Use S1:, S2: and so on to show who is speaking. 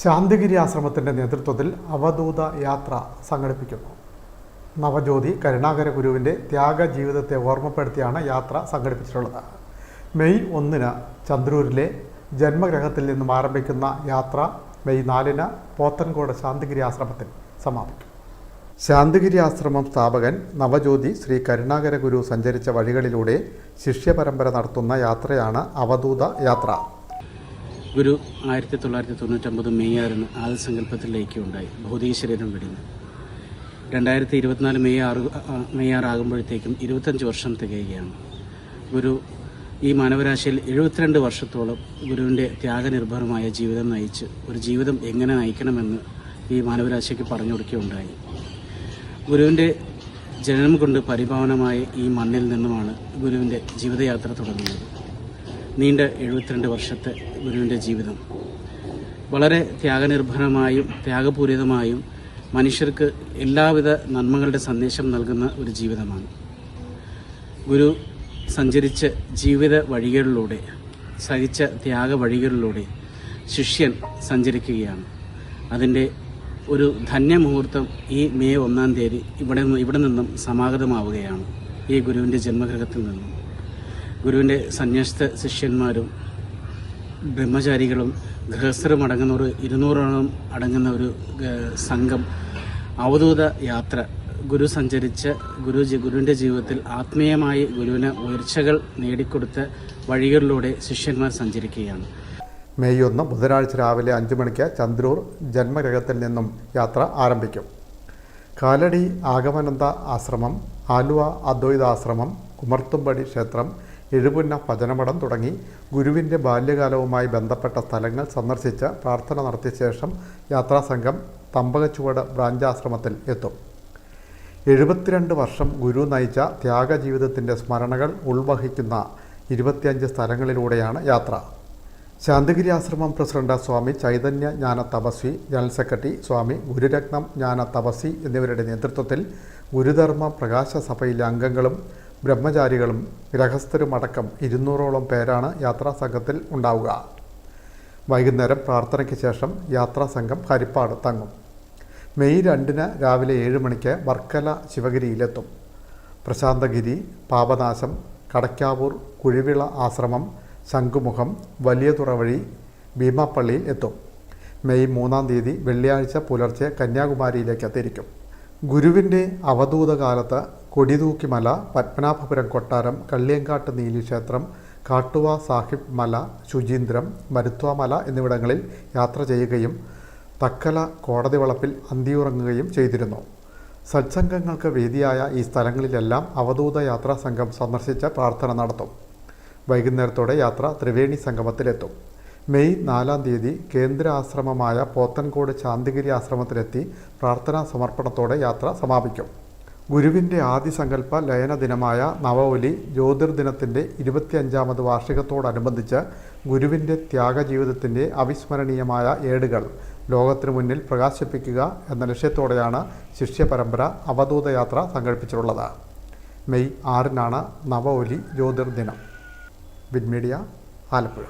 S1: ശാന്തിഗിരി ആശ്രമത്തിന്റെ നേതൃത്വത്തിൽ അവധൂത യാത്ര സംഘടിപ്പിക്കുന്നു. നവജ്യോതി കരുണാകര ഗുരുവിന്റെ ത്യാഗ ജീവിതത്തെ ഓർമ്മപ്പെടുത്തിയാണ് യാത്ര സംഘടിപ്പിച്ചിട്ടുള്ളത്. മെയ് ഒന്നിന് ചന്ദ്രൂരിലെ ജന്മഗ്രഹത്തിൽ നിന്നും ആരംഭിക്കുന്ന യാത്ര മെയ് നാലിന് പോത്തൻകോട് ശാന്തിഗിരി ആശ്രമത്തിൽ സമാപിക്കും. ശാന്തിഗിരി ആശ്രമം സ്ഥാപകൻ നവജ്യോതി ശ്രീ കരുണാകര ഗുരു സഞ്ചരിച്ച വഴികളിലൂടെ ശിഷ്യപരമ്പര നടത്തുന്ന യാത്രയാണ് അവധൂത യാത്ര.
S2: ഗുരു ആയിരത്തി തൊള്ളായിരത്തി തൊണ്ണൂറ്റൊമ്പത് മെയ് ആറിന് ആദ്യ സങ്കല്പത്തിൽ ലയിക്കുകയുണ്ടായി ഭൗതിക ശരീരം വെടിഞ്ഞു. രണ്ടായിരത്തി ഇരുപത്തിനാല് മെയ് ആറ് മെയ് ആറാകുമ്പോഴത്തേക്കും ഇരുപത്തഞ്ച് വർഷം തികയുകയാണ്. ഗുരു ഈ മാനവരാശിയിൽ എഴുപത്തിരണ്ട് വർഷത്തോളം ഗുരുവിന്റെ ത്യാഗനിർഭരമായ ജീവിതം നയിച്ച് ഒരു ജീവിതം എങ്ങനെ നയിക്കണമെന്ന് ഈ മാനവരാശിക്ക് പറഞ്ഞു കൊടുക്കുകയുണ്ടായി. ഗുരുവിന്റെ ജനനം കൊണ്ട് പരിഭാവനമായ ഈ മണ്ണിൽ നിന്നുമാണ് ഗുരുവിന്റെ ജീവിതയാത്ര തുടങ്ങുന്നത്. നീണ്ട എഴുപത്തിരണ്ട് വർഷത്തെ ഗുരുവിന്റെ ജീവിതം. വളരെ ത്യാഗനിർഭരമായും ത്യാഗപൂരിതമായും മനുഷ്യർക്ക് എല്ലാവിധ നന്മകളുടെ സന്ദേശം നൽകുന്ന ഒരു ജീവിതമാണ്. ഗുരു സഞ്ചരിച്ച ജീവിത വഴികളിലൂടെ സഹിച്ച ത്യാഗ വഴികളിലൂടെ ശിഷ്യൻ സഞ്ചരിക്കുകയാണ്. അതിന്റെ ഒരു ധന്യമുഹൂർത്തം ഈ മെയ് ഒന്നാം തീയതി ഇവിടെ ഇവിടെ നിന്നും സമാഗതമാവുകയാണ് ഈ ഗുരുവിന്റെ ജന്മഗൃഹത്തിൽ നിന്നും. ഗുരുവിന്റെ സന്യസ്ത ശിഷ്യന്മാരും ബ്രഹ്മചാരികളും ഗൃഹസ്ഥരും അടങ്ങുന്ന ഒരു ഇരുന്നൂറോളം അടങ്ങുന്ന ഒരു സംഘം അവധൂത യാത്ര. ഗുരു സഞ്ചരിച്ച ഗുരു ഗുരുവിന്റെ ജീവിതത്തിൽ ആത്മീയമായി ഗുരുവിന് ഉയർച്ചകൾ നേടിക്കൊടുത്ത വഴികളിലൂടെ ശിഷ്യന്മാർ സഞ്ചരിക്കുകയാണ്.
S1: മെയ് ഒന്ന് ബുധനാഴ്ച രാവിലെ അഞ്ച് മണിക്ക് ചന്ദ്രൂർ ജന്മഗ്രഹത്തിൽ നിന്നും യാത്ര ആരംഭിക്കും. കാലടി ആഗമനന്ദ ആശ്രമം ആലുവ അദ്വൈതാശ്രമം കുമർത്തുംപടി ക്ഷേത്രം എഴുപുന്ന ഭജനമഠം തുടങ്ങി ഗുരുവിന്റെ ബാല്യകാലവുമായി ബന്ധപ്പെട്ട സ്ഥലങ്ങൾ സന്ദർശിച്ച് പ്രാർത്ഥന നടത്തിയ ശേഷം യാത്രാസംഘം തമ്പകച്ചുവട് ബ്രാഞ്ചാശ്രമത്തിൽ എത്തും. എഴുപത്തിരണ്ട് വർഷം ഗുരു നയിച്ച ത്യാഗജീവിതത്തിന്റെ സ്മരണകൾ ഉൾവഹിക്കുന്ന ഇരുപത്തിയഞ്ച് സ്ഥലങ്ങളിലൂടെയാണ് യാത്ര. ശാന്തിഗിരി ആശ്രമം president Swami Chaitanya Jnana Tapasvi general secretary Swami Gururatnam Jnana Tapasvi എന്നിവരുടെ നേതൃത്വത്തിൽ ഗുരുധർമ്മ പ്രകാശ സഭയിലെ അംഗങ്ങളും ബ്രഹ്മചാരികളും ഗ്രഹസ്ഥരുമടക്കം ഇരുന്നൂറോളം പേരാണ് യാത്രാ സംഘത്തിൽ ഉണ്ടാവുക. വൈകുന്നേരം പ്രാർത്ഥനയ്ക്ക് ശേഷം യാത്രാ സംഘം ഹരിപ്പാട് തങ്ങും. മെയ് രണ്ടിന് രാവിലെ ഏഴ് മണിക്ക് വർക്കല ശിവഗിരിയിലെത്തും. പ്രശാന്തഗിരി പാപനാശം കടക്കാവൂർ കുഴിവിള ആശ്രമം ശംഖുമുഖം വലിയതുറ വഴി ഭീമാപ്പള്ളിയിൽ എത്തും. മെയ് മൂന്നാം തീയതി വെള്ളിയാഴ്ച പുലർച്ചെ കന്യാകുമാരിയിലേക്ക് തിരിക്കും. ഗുരുവിന്റെ അവധൂതകാലത്ത് കൊടിതൂക്കി കൊടിതൂക്കിമല പത്മനാഭപുരം കൊട്ടാരം കള്ളിയങ്കാട്ട് നീലിക്ഷേത്രം കാട്ടുവ സാഹിബ് മല ശുചീന്ദ്രം മരുത്വാമല എന്നിവിടങ്ങളിൽ യാത്ര ചെയ്യുകയും തക്കല കോടതി വളപ്പിൽ അന്തിയുറങ്ങുകയും ചെയ്തിരുന്നു. സത്സംഗങ്ങൾക്ക് വേദിയായ ഈ സ്ഥലങ്ങളിലെല്ലാം അവധൂത യാത്രാ സംഘം സന്ദർശിച്ച് പ്രാർത്ഥന നടത്തും. വൈകുന്നേരത്തോടെ യാത്ര ത്രിവേണി സംഗമത്തിലെത്തും. മെയ് നാലാം തീയതി കേന്ദ്ര ആശ്രമമായ പോത്തൻകോട് ശാന്തിഗിരി ആശ്രമത്തിലെത്തി പ്രാർത്ഥനാ സമർപ്പണത്തോടെ യാത്ര സമാപിക്കും. ഗുരുവിന്റെ ആദ്യ സങ്കല്പ ലയന ദിനമായ നവോലി ജ്യോതിർദിനത്തിന്റെ ഇരുപത്തിയഞ്ചാമത് വാർഷികത്തോടനുബന്ധിച്ച് ഗുരുവിന്റെ ത്യാഗജീവിതത്തിന്റെ അവിസ്മരണീയമായ ഏടുകൾ ലോകത്തിനു മുന്നിൽ പ്രകാശിപ്പിക്കുക എന്ന ലക്ഷ്യത്തോടെയാണ് ശിഷ്യപരമ്പര അവധൂത യാത്ര സംഘടിപ്പിച്ചിട്ടുള്ളത്. മെയ് ആറിനാണ് നവോലി ജ്യോതിർദിനം. Win media media Alappuzha.